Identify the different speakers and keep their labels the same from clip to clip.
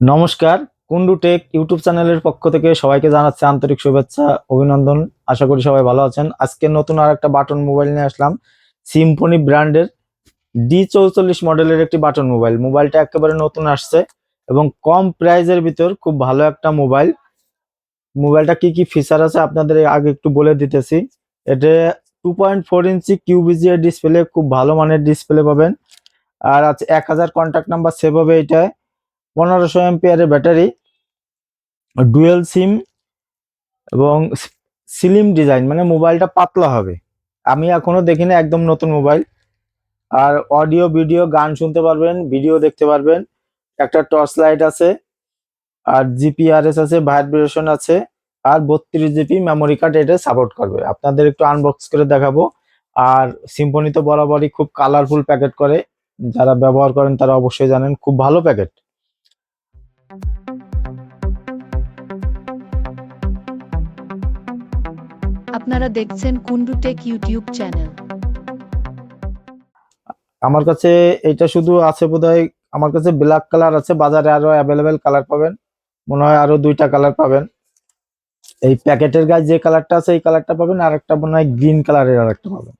Speaker 1: নমস্কার, Kundu take YouTube চ্যানেলের পক্ষ থেকে সবাইকে জানাচ্ছি আন্তরিক শুভেচ্ছা, অভিনন্দন, আশা করি সবাই ভালো আছেন। আজকে নতুন আর একটা বাটন মোবাইল নিয়ে আসলাম সিম্ফনি ব্র্যান্ডের ডি চৌচল্লিশ মডেলের একটি বাটন মোবাইল। মোবাইলটা একেবারে নতুন আসছে এবং কম প্রাইজের ভিতর খুব ভালো একটা মোবাইল। মোবাইলটা কি কি ফিচার আছে আপনাদের আগে একটু বলে দিতেছি। এটা two point four inch QVGA display খুব ভালো মানের ডিসপ্লে পাবেন। আর আছে এক হাজার কন্ট্যাক্ট নাম্বার সেভ হবে এটায়। পনেরোশো এমপিয়ারের ব্যাটারি, ডুয়েল সিম এবং সিলিম ডিজাইন মানে মোবাইলটা পাতলা হবে। আমি এখনও দেখিনি একদম নতুন মোবাইল। আর অডিও, ভিডিও, গান শুনতে পারবেন, ভিডিও দেখতে পারবেন। একটা টর্চ লাইট আছে, আর জিপিআরএস আছে, ভাইব্রেশন আছে, আর বত্রিশ জিবি মেমোরি কার্ড এটা সাপোর্ট করবে। আপনাদের একটু আনবক্স করে দেখাবো। আর সিম্ফনি তো বরাবরই খুব কালারফুল প্যাকেট করে। যারা ব্যবহার করেন তারা অবশ্যই জানেন, খুব ভালো প্যাকেট
Speaker 2: আপনারা দেখছেন কুন্ডু টেক ইউটিউব চ্যানেল।
Speaker 1: আমার কাছে এটা শুধু আছে বোধহয়, আমার কাছে ব্ল্যাক কালার আছে, বাজারে আরও অ্যাভেলেবেল কালার পাবেন। মনে হয় আরও দুইটা কালার পাবেন। এই প্যাকেটের গায়ে যে কালারটা আছে, এই কালারটা পাবেন, আর একটা মনে হয় গ্রিন কালারের আর একটা পাবেন।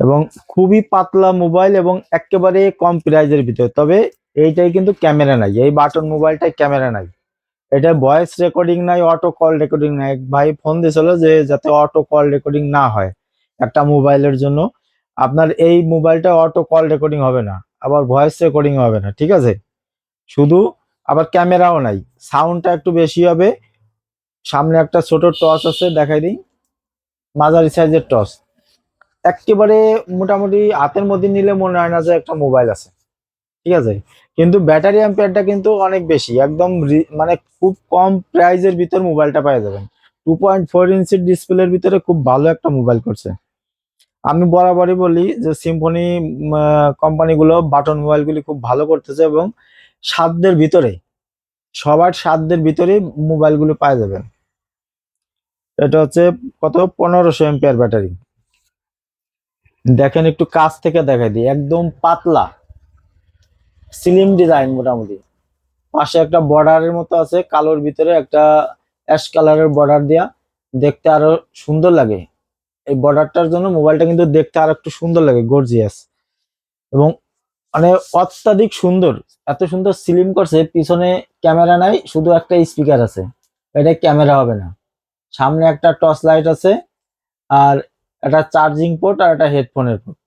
Speaker 1: এবং খুবই পাতলা মোবাইল এবং একেবারে কম প্রাইজের ভিতরে। তবে এইটাই কিন্তু ক্যামেরা নাই, এই বাটন মোবাইলটাই ক্যামেরা নাই। এটা ভয়েস রেকর্ডিং নাই অটো কল রেকর্ডিং নাই। ভাই ফোন দিয়েছিল যে যাতে অটো কল রেকর্ডিং না হয় একটা মোবাইলের জন্য। আপনার এই মোবাইলটা অটো কল রেকর্ডিং হবে না, আবার ভয়েস রেকর্ডিং হবে না, ঠিক আছে? শুধু আবার ক্যামেরাও নাই সাউন্ডটা একটু বেশি হবে। সামনে একটা ছোট টস আছে, দেখাই দিই। মাঝারি সাইজের টস একেবারে মোটামুটি হাতের মধ্যে নিলে মনে হয় না যে একটা মোবাইল আছে। ঠিক আছে? কিন্তু ব্যাটারি অ্যাম্পিয়ারটা কিন্তু অনেক বেশি, একদম মানে খুব কম প্রাইজের ভিতর মোবাইলটা পেয়ে যাবেন। টু পয়েন্ট ফোর ইঞ্চির ডিসপ্লের ভিতরে খুব ভালো একটা মোবাইল করছে। আমি বরাবরই বলি যে সিম্ফনি কোম্পানিগুলো বাটন মোবাইলগুলি খুব ভালো করতেছে এবং সাধ্যের ভিতরে সবার সাধ্যের ভিতরে মোবাইলগুলো পাওয়া যাবেন এটা হচ্ছে কত? পনেরোশো এমপিআর ব্যাটারি দেখেন একটু কাছ থেকে দেখাই দিই, একদম পাতলা। স্লিম ডিজাইন মোটামুটি। পাশে একটা বর্ডারের মতো আছে, কালোর ভিতরে একটা অ্যাশ কালারের বর্ডার দেয়া। দেখতে আরও সুন্দর লাগে। এই বর্ডারটার জন্য মোবাইলটা কিন্তু দেখতে আর একটু সুন্দর লাগে গর্জিয়াস এবং মানে অত্যাধিক সুন্দর। এত সুন্দর সিলিম করছে, পিছনে ক্যামেরা নাই, শুধু একটা স্পিকার আছে। এটা ক্যামেরা হবে না। সামনে একটা টর্চ লাইট আছে, আর একটা চার্জিং পোর্ট আর একটা হেডফোনের পোর্ট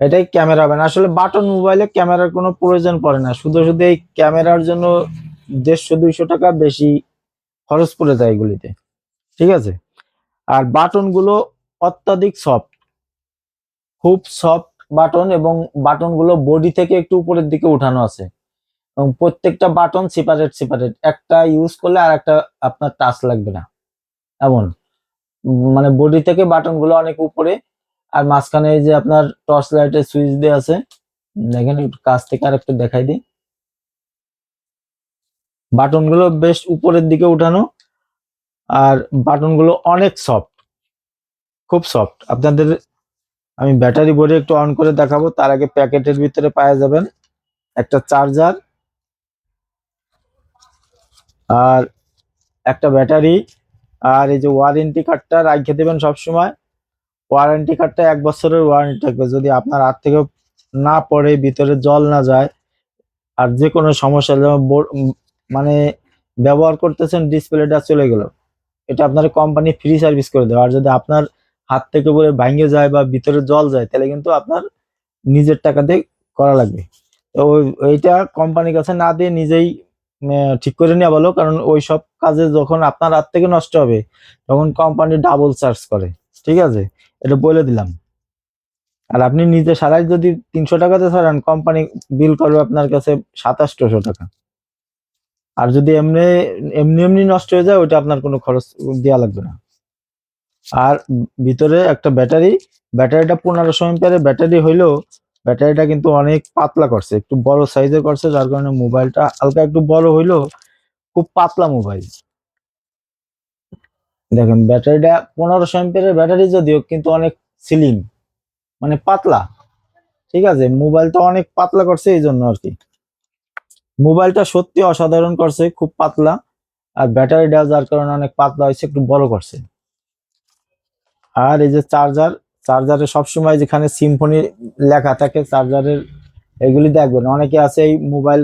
Speaker 1: এটাই ক্যামেরা হবে না। আসলে বাটন মোবাইলে ক্যামেরার কোনো প্রয়োজন পড়ে না। শুধু শুধু এই ক্যামেরার জন্য দেড়শো, দুইশো টাকা বেশি খরচ পড়ে যায় এগুলিতে। ঠিক আছে? আর বাটনগুলো অত্যাধিক সফট। খুব সফট বাটন এবং বাটনগুলো বডি থেকে একটু উপরের দিকে উঠানো আছে। এবং প্রত্যেকটা বাটন সেপারেট সেপারেট একটা ইউজ করলে আর একটা আপনার টাচ লাগবে না। এমন। মানে বডি থেকে বাটনগুলো অনেক উপরে আর মাঝখানে এই যে আপনার টর্চ লাইটের সুইচ দিয়ে আছে, দেখেন একটু কাছ থেকে আর একটু দেখাই দিই। বাটনগুলো বেশ উপরের দিকে উঠানো, আর বাটনগুলো অনেক সফট খুব সফট আপনাদের আমি ব্যাটারি বোর্ডে একটু অন করে দেখাবো, তার আগে প্যাকেটের ভিতরে পাওয়া যাবেন একটা চার্জার আর একটা ব্যাটারি আর এই যে ওয়ারেন্টি কার্ডটা রাখে দেবেন সবসময়। ওয়ারেন্টি কার্ডটা এক বছরের ওয়ারেন্টি থাকবে। যদি আপনার হাত থেকে না পড়ে, ভিতরে জল না যায়, আর যে কোনো সমস্যা, যেমন মানে ব্যবহার করতেছেন ডিসপ্লেটা চলে গেল। এটা আপনার কোম্পানি ফ্রি সার্ভিস করে দেবে। আর যদি আপনার হাত থেকে পড়ে ভাঙে যায় বা ভিতরে জল যায়, তাহলে কিন্তু আপনার নিজের টাকা দিয়ে করা লাগবে। তো ওইটা কোম্পানির কাছে না দিয়ে নিজেই ঠিক করে নেওয়া ভালো। কারণ ওই সব কাজে যখন আপনার হাত থেকে নষ্ট হবে, তখন কোম্পানি ডাবল চার্জ করে। ঠিক আছে? এটা বলে দিলাম। আর আপনি নিজে সারাই যদি তিনশো টাকাতে ছাড়ান কোম্পানি বিল করবে আপনার কাছে সাতাশশো টাকা। আর যদি এমনি এমনি এমনি নষ্ট হয়ে যায়, ওইটা আপনার কোনো খরচ দেওয়া লাগবে না। আর ভিতরে একটা ব্যাটারি, ব্যাটারিটা পনেরোশো এমপিয়ারের ব্যাটারি হইলেও ব্যাটারিটা কিন্তু অনেক পাতলা করছে, একটু বড় সাইজের করছে, যার কারণে মোবাইলটা হালকা একটু বড় হইলেও খুব পাতলা মোবাইল দেখেন, ব্যাটারিটা পনেরোশো এমপিয়ারের ব্যাটারি যদিও, কিন্তু অনেক সিলিং মানে পাতলা। ঠিক আছে মোবাইলটা অনেক পাতলা করছে এই জন্য আর কি। মোবাইলটা সত্যি অসাধারণ করছে, খুব পাতলা। আর ব্যাটারি ব্যাটারিটা যার কারণে অনেক পাতলা হয়েছে, একটু বড় করছে। আর এই যে চার্জার চার্জারে সবসময় যেখানে সিম্ফনি লেখা থাকে চার্জারের এগুলি দেখবেন। অনেকে আছে এই মোবাইল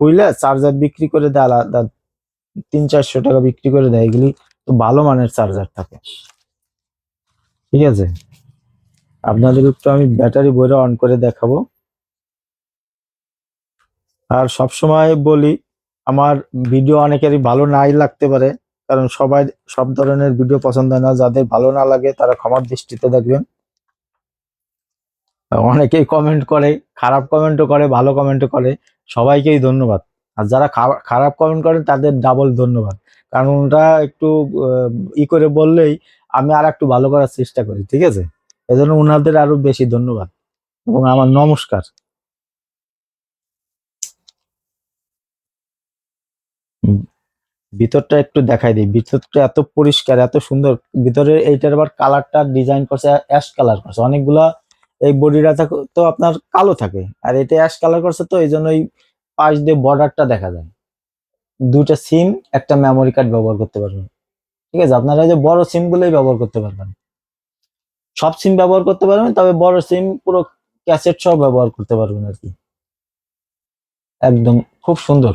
Speaker 1: খুইলে চার্জার বিক্রি করে দেয় তিন চারশো টাকা বিক্রি করে দেয় এগুলি। তো ভালো মানের চার্জার থাকে। ঠিক আছে? আপনাদের একটু আমি ব্যাটারি বইটা অন করে দেখাবো। আর সবসময় বলি, আমার ভিডিও অনেকেরই ভালো নাই লাগতে পারে, কারণ সবাই সব ধরনের ভিডিও পছন্দ হয় না। যাদের ভালো না লাগে, তারা ক্ষমার দৃষ্টিতে দেখবেন। অনেকেই কমেন্ট করে, খারাপ কমেন্টও করে, ভালো কমেন্টও করে। সবাইকেই ধন্যবাদ। আর যারা খারা- খারাপ কমেন্ট করেন, তাদের ডাবল ধন্যবাদ। কারণ ওটা একটু ই করে বললেই আমি আর একটু ভালো করার চেষ্টা করি, ঠিক আছে? এজন্য ওনাদের আরও বেশি ধন্যবাদ এবং আমার নমস্কার। ভিতরটা একটু দেখাই দিই। ভিতরটা এত পরিষ্কার, এত সুন্দর। ভিতরে এইটার আবার কালারটা ডিজাইন করছে অ্যাশ কালার করছে। অনেকগুলা এই বডিটা তো আপনার কালো থাকে। আর এটা অ্যাশ কালার করছে তো এই জন্য এই পাশ দিয়ে বর্ডারটা দেখা যায়। দুটা সিম একটা মেমোরি কার্ড ব্যবহার করতে পারবেন। ঠিক আছে? আপনারা যে বড় সিম গুলোই ব্যবহার করতে পারবেন। সব সিম ব্যবহার করতে পারবেন, তবে বড় সিম পুরো ক্যাসেট সহ ব্যবহার করতে পারবেন আর কি। একদম খুব সুন্দর।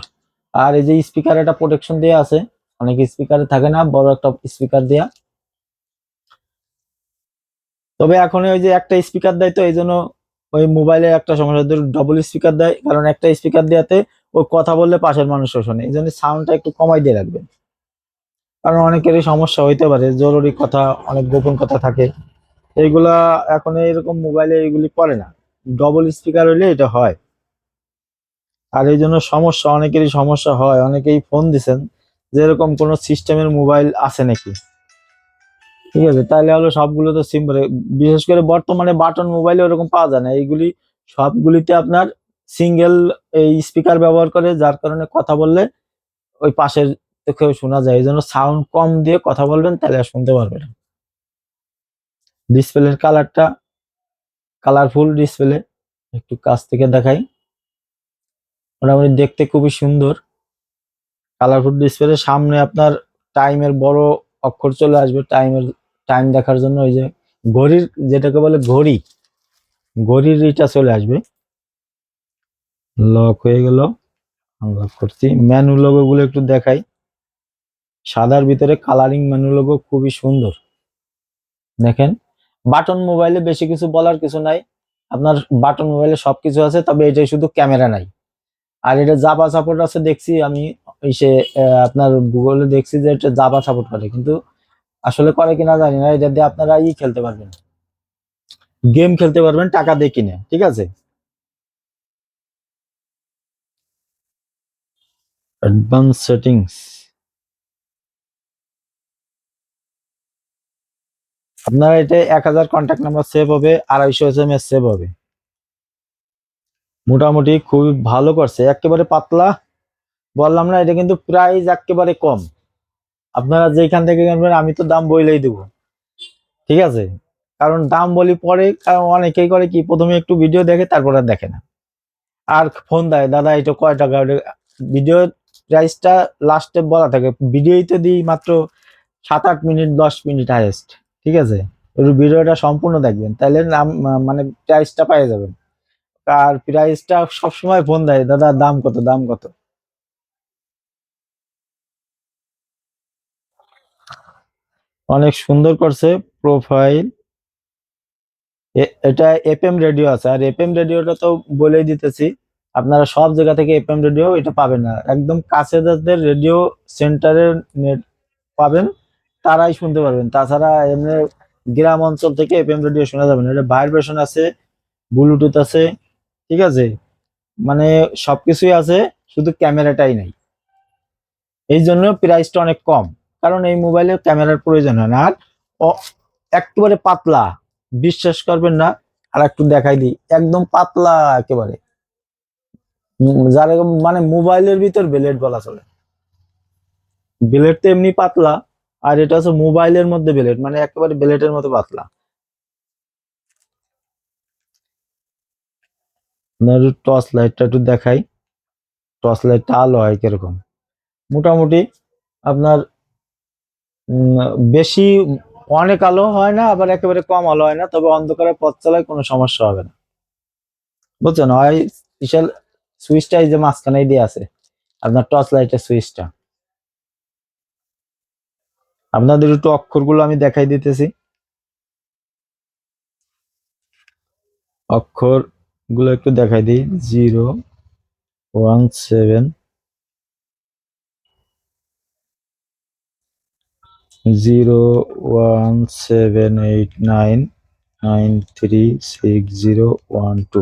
Speaker 1: আর এই যে স্পিকার একটা প্রোটেকশন দেওয়া আছে, অনেক স্পিকারে থাকে না, বড় একটা স্পিকার দেয়া। তবে এখন ওই যে একটা স্পিকার দেয় তো, এই জন্য ওই মোবাইলে একটা সমস্যা ডবল স্পিকার দেয়, কারণ একটা স্পিকার দেওয়াতে ওই কথা বললে পাশের মানুষও শোনে এই জন্য সাউন্ডটা একটু কমাই দিয়ে রাখবেন। কারণ অনেকেরই সমস্যা হইতে পারে, জরুরি কথা, অনেক গোপন কথা থাকে। এইগুলা এখন এরকম মোবাইলে এগুলি করে না। ডবল স্পিকার হইলে এটা হয়। আর এই জন্য সমস্যা, অনেকেরই সমস্যা হয়। অনেকেই ফোন দিছেন, যে এরকম কোন সিস্টেমের মোবাইল আছে নাকি? ঠিক আছে? তাহলে হলো সবগুলো তো সিম বিশেষ করে বর্তমানে বাটন মোবাইলে ওরকম পাওয়া যায় না। এইগুলি সবগুলিতে আপনার সিঙ্গেল এই স্পিকার ব্যবহার করে, যার কারণে কথা বললে ওই পাশের কেউ শোনা যায়। এই জন্য সাউন্ড কম দিয়ে কথা বলবেন, তাহলে আর শুনতে পারবে না। ডিসপ্লের কালারটা কালারফুল ডিসপ্লে একটু কাছ থেকে দেখাই। মোটামুটি দেখতে খুবই সুন্দর। কালারফুল ডিসপ্লে সামনে আপনার টাইমের বড় অক্ষর চলে আসবে টাইমের টাইম দেখার জন্য ওই যে ঘড়ির, যেটাকে বলে ঘড়ি, ঘড়ির এটা চলে আসবে। লক হয়ে গেল আনলক করছি। ম্যানু লোগো গুলো একটু দেখাই। সাদার ভিতরে কালারিং মেনু লোগো খুবই সুন্দর। দেখেন বাটন মোবাইলে বেশি কিছু বলার কিছু নাই। আপনার বাটন মোবাইলে সবকিছু আছে, তবে এটাই শুধু ক্যামেরা নাই। আর এটা জাভা সাপোর্ট আছে, দেখছি আমি সে আপনার গুগলে দেখছি যে এটা জাভা সাপোর্ট করে। কিন্তু আসলে করে কিনা জানি না, এটা দিয়ে আপনারা ই খেলতে পারবেন। গেম খেলতে পারবেন, টাকা দিয়ে কিনে, ঠিক আছে? অ্যাডভান্স আপনার এটা এক হাজার কন্ট্যাক্ট নাম্বার সেভ হবে, আড়াইশো এস এম এস সেভ হবে। মোটামুটি খুবই ভালো করছে, একেবারে পাতলা। বললাম না, এটা কিন্তু প্রাইস একেবারে কম। আপনারা যেখান থেকে কিনবেন, আমি তো দাম বইলেই দেবো। ঠিক আছে? কারণ দাম বলি পরে, কারণ অনেকেই করে কি, প্রথমে একটু ভিডিও দেখে, তারপরে দেখে না। আর ফোন দেয়, দাদা, এটা কয় টাকা? ভিডিও প্রাইসটা লাস্টে বলা থাকে। ভিডিওই তো দিই মাত্র সাত আট মিনিট, দশ মিনিট হাইয়েস্ট ঠিক আছে? ভিডিওটা সম্পূর্ণ দেখবেন। তাহলে নাম মানে প্রাইসটা পেয়ে যাবেন। আর প্রাইসটা সবসময় ফোন দেয়, দাদা, দাম কত দাম কত? অনেক সুন্দর করছে প্রোফাইল এটা এফএম রেডিও আছে। আর এফএম রেডিওটা তো বলেই দিতেছি, আপনারা সব জায়গা থেকে এফএম রেডিও এটা পাবেন না। একদম কাছে যাদের রেডিও সেন্টারের নেট পাবেন, তারাই শুনতে পারবেন। তাছাড়া এমনি গ্রাম অঞ্চল থেকে এফএম রেডিও শোনা যাবে না। এটা ভাইব্রেশন আছে ব্লুটুথ আছে, ঠিক আছে? মানে সবকিছুই আছে, শুধু ক্যামেরাটাই নাই। এই জন্য প্রাইসটা অনেক কম। কারণ এই মোবাইলে ক্যামেরার প্রয়োজন হয় না। আর একেবারে পাতলা, বিশ্বাস করবেন না, আর একটু দেখাই দিই। একদম পাতলা একেবারে। যার মানে মোবাইলের ভিতর ব্লেড বলা চলে। ব্লেড তো এমনি পাতলা, আর এটা হচ্ছে মোবাইলের মধ্যে ব্লেড মানে একেবারে ব্লেডের মতো পাতলা। টর্চ লাইটটা একটু দেখাই। টর্চ লাইটটা আলো হয় কীরকম? মোটামুটি আপনার বেশি অনেক আলো হয় না, আবার একেবারে কম আলো হয় না, তবে অন্ধকারে পথ চালায় কোনো সমস্যা হবে না। বুঝছেন হয় বিশাল সুইচটা এই যে মাঝখানে দিয়ে আছে, আপনার টর্চ লাইটের সুইচটা আপনাদের একটু অক্ষরগুলো আমি দেখাই দিতেছি। অক্ষরগুলো একটু দেখাই দিই। Zero, one, seven zero one seven eight nine nine three six zero one two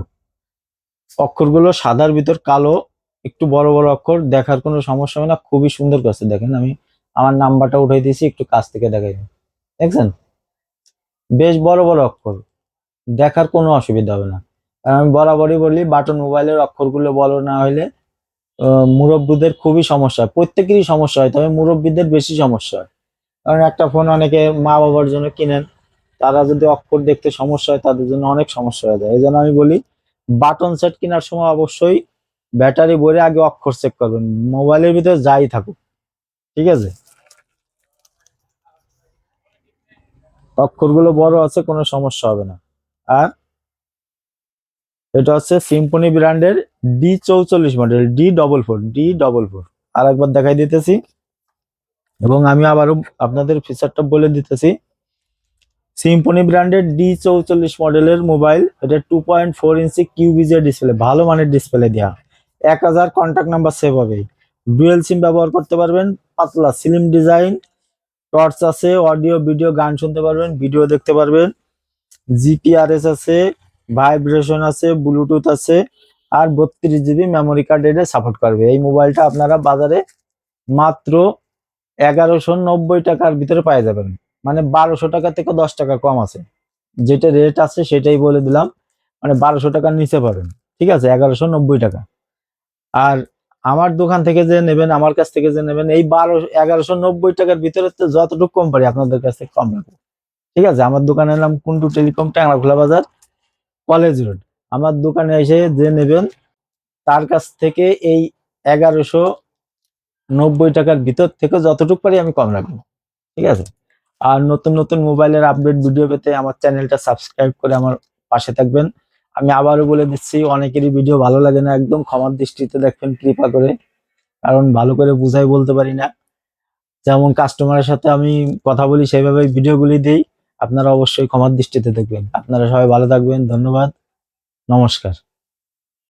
Speaker 1: অক্ষরগুলো সাদার ভিতর কালো, একটু বড় বড় অক্ষর, দেখার কোনো সমস্যা হবে না, খুবই সুন্দর কাছে দেখেন আমি আমার নাম্বারটা উঠাই দিয়েছি, একটু কাছ থেকে দেখাই। দেখছেন? বেশ বড় বড় অক্ষর, দেখার কোনো অসুবিধা হবে না। আমি বরাবরই বলি, বাটন মোবাইলের অক্ষরগুলো বড় না হলে মুরব্বীদের খুবই সমস্যা প্রত্যেকেরই সমস্যা হয়, তবে মুরব্বীদের বেশি সমস্যা হয়। কারণ একটা ফোন অনেকে মা বাবার জন্য কিনেন, তারা যদি অক্ষর দেখতে সমস্যা হয়, তাদের জন্য অনেক সমস্যা হয়ে যায়। এই জন্য আমি বলি বাটন সেট কেনার সময় অবশ্যই ব্যাটারি ভরে আগে অক্ষর চেক করবেন। মোবাইলের ভিতরে যাই থাকুক, ঠিক আছে? অক্ষরগুলো বড় আছে, কোনো সমস্যা হবে না। আর এটা হচ্ছে সিম্পনি ব্র্যান্ডের ডি চৌচল্লিশ model D double four D double four আর একবার দেখাই দিতেছি। এবং আমি আবারও আপনাদের ফিচারটা বলে দিতেছি। সিম্পনি ব্র্যান্ডের ডি চৌচল্লিশ মডেলের মোবাইল এটা টু পয়েন্ট ফোর ইঞ্চি কিউবিজের ডিসপ্লে ভালো মানের ডিসপ্লে দেওয়া এক হাজার কন্ট্যাক্ট নাম্বার সেভ হবে। ডুয়েল সিম ব্যবহার করতে পারবেন, পাতলা স্লিম ডিজাইন টর্চ আছে অডিও ভিডিও গান শুনতে পারবেন ভিডিও দেখতে পারবেন। জিপিআরএস আছে ভাইব্রেশন আছে ব্লুটুথ আছে, আর বত্রিশ জিবি মেমোরি কার্ড এটা সাপোর্ট করবে। এই মোবাইলটা আপনারা বাজারে মাত্র এগারোশো নব্বই টাকার ভিতরে পেয়ে যাবেন। মানে বারোশো টাকা থেকে দশ টাকা কম আছে। যেটা রেট আছে সেটাই বলে দিলাম। মানে বারোশো টাকার নিচে পাবেন। ঠিক আছে? এগারোশো নব্বই টাকা। আর আমার দোকান থেকে যে নেবেন, আমার কাছ থেকে যে নেবেন, এই বারো, এগারোশো নব্বই টাকার ভিতরে যতটুকু কম পারি, আপনাদের কাছ থেকে কম রাখব। ঠিক আছে? আমার দোকানের নাম কুন্টু টেলিকম ট্যাংরাখোলা বাজার, কলেজ রোড। আমার দোকানে এসে যে নেবেন, তার কাছ থেকে এই এগারোশো নব্বই টাকার ভিতর থেকে যতটুকু পারি আমি কম রাখব। ঠিক আছে? আর নতুন নতুন মোবাইলের আপডেট ভিডিও পেতে আমার চ্যানেলটা সাবস্ক্রাইব করে আমার পাশে থাকবেন। আমি আবারও বলে দিচ্ছি, অনেকেরই ভিডিও ভালো লাগে না, একদম ক্ষমার দৃষ্টিতে দেখবেন কৃপা করে। কারণ ভালো করে বুঝাই বলতে পারি না। যেমন কাস্টমারের সাথে আমি কথা বলি সেইভাবে ভিডিওগুলি দিই। আপনারা অবশ্যই ক্ষমার দৃষ্টিতে দেখবেন। আপনারা সবাই ভালো থাকবেন, ধন্যবাদ, নমস্কার।